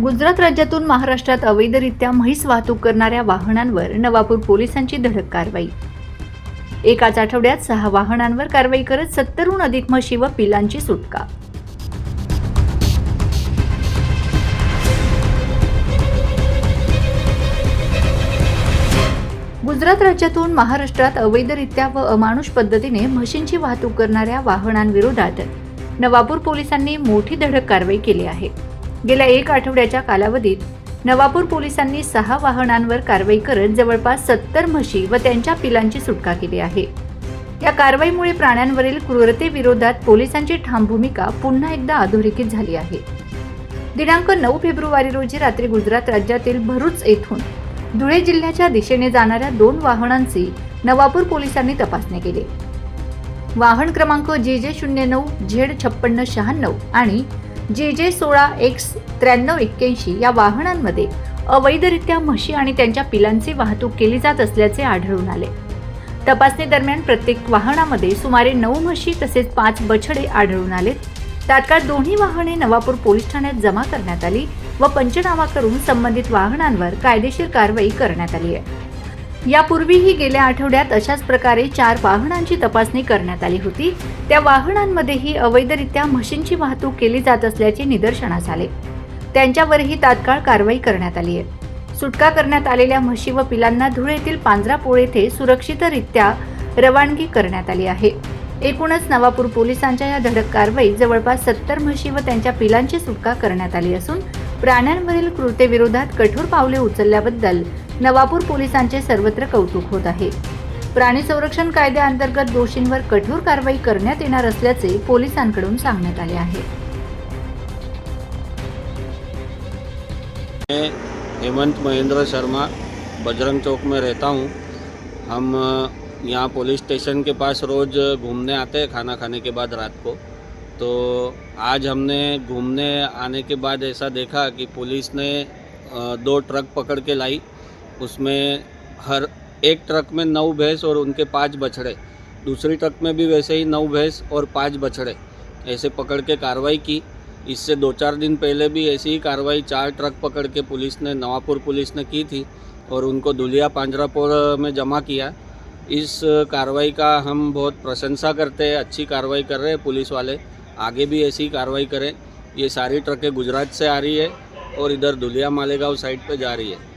गुजरात राज्यातून महाराष्ट्रात अवैधरित्या म्हैस वाहतूक करणाऱ्या वाहनांवर नवापूर पोलिसांची धडक कारवाई. एकाच आठवड्यात सहा वाहनांवर कारवाई करत सत्तरहून अधिक म्हशी व पिलांची सुटका. गुजरात राज्यातून महाराष्ट्रात अवैधरित्या व अमानुष पद्धतीने म्हशींची वाहतूक करणाऱ्या वाहनांविरोधात नवापूर पोलिसांनी मोठी धडक कारवाई केली आहे. गेल्या एक आठवड्याच्या कालावधीत नवापूर पोलिसांनी सहा वाहनांवर कारवाई करत जवळपास सत्तर म्हशी व त्यांच्या पिलांची सुटका केली आहे. या कारवाईमुळे प्राण्यांवरील क्रूरतेविरोधात पोलिसांची ठाम भूमिका पुन्हा एकदा अधोरेखित झाली आहे. दिनांक नऊ फेब्रुवारी रोजी रात्री गुजरात राज्यातील भरूच येथून धुळे जिल्ह्याच्या दिशेने जाणाऱ्या दोन वाहनांची नवापूर पोलिसांनी तपासणी केली. वाहन क्रमांक जे जे शून्य नऊ झेड छप्पन्न शहाण्णव आणि जे जे सोळा एक्स त्र्याण्णव एक्क्याऐंशी या वाहनांमध्ये अवैधरित्या म्हशी आणि त्यांच्या पिलांची वाहतूक केली जात असल्याचे आढळून आले. तपासणीदरम्यान प्रत्येक वाहनामध्ये सुमारे नऊ म्हशी तसेच पाच बछडे आढळून आलेत. तात्काळ दोन्ही वाहने नवापूर पोलीस ठाण्यात जमा करण्यात आली व पंचनामा करून संबंधित वाहनांवर कायदेशीर कारवाई करण्यात आली आहे. यापूर्वीही गेल्या आठवड्यात अशाच प्रकारे चार वाहनांची तपासणी करण्यात आली होती. त्या वाहनांमध्येही अवैधरित्या म्हशींची वाहतूक केली जात असल्याचे निदर्शनास आले. त्यांच्यावरही तात्काळ कारवाई करण्यात आली आहे. सुटका करण्यात आलेल्या म्हशी व पिलांना धुळेतील येथील पांजरापोळ येथे सुरक्षितरित्या रवानगी करण्यात आली आहे. एकूणच नवापूर पोलिसांच्या या धडक कारवाईत जवळपास सत्तर म्हशी व त्यांच्या पिलांची सुटका करण्यात आली असून प्राण्यांवरील कृत्यविरोधात कठोर पावले उचलल्याबद्दल नवापूर पोलिसांचे सर्वत्र कौतुक होत आहे. प्राणी संरक्षण कायद्याअंतर्गत दोषींवर कठोर कारवाई करण्यात येणार असल्याचे पोलिसांकडून सांगण्यात आले आहे. मैं हेमंत महेंद्र शर्मा बजरंग चौक में रहता हूँ। हम यहाँ पुलिस स्टेशन के पास रोज़ घूमने आते हैं खाना खाने के बाद रात को। तो आज हमने घूमने आने के बाद ऐसा देखा कि पुलिस ने दो ट्रक पकड़ के लाई। उसमें हर एक ट्रक में नौ भैंस और उनके पाँच बछड़े। दूसरी ट्रक में भी वैसे ही नौ भैंस और पाँच बछड़े। ऐसे पकड़ के कार्रवाई की। इससे दो चार दिन पहले भी ऐसी ही कार्रवाई चार ट्रक पकड़ के पुलिस ने, नवापुर पुलिस ने की थी और उनको दुलिया पांजरापुर में जमा किया। इस कार्रवाई का हम बहुत प्रशंसा करते हैं, अच्छी कार्रवाई कर रहे हैं पुलिस वाले। आगे भी ऐसी कार्रवाई करें। ये सारी ट्रकें गुजरात से आ रही है और इधर दुलिया मालेगांव साइड पे जा रही है।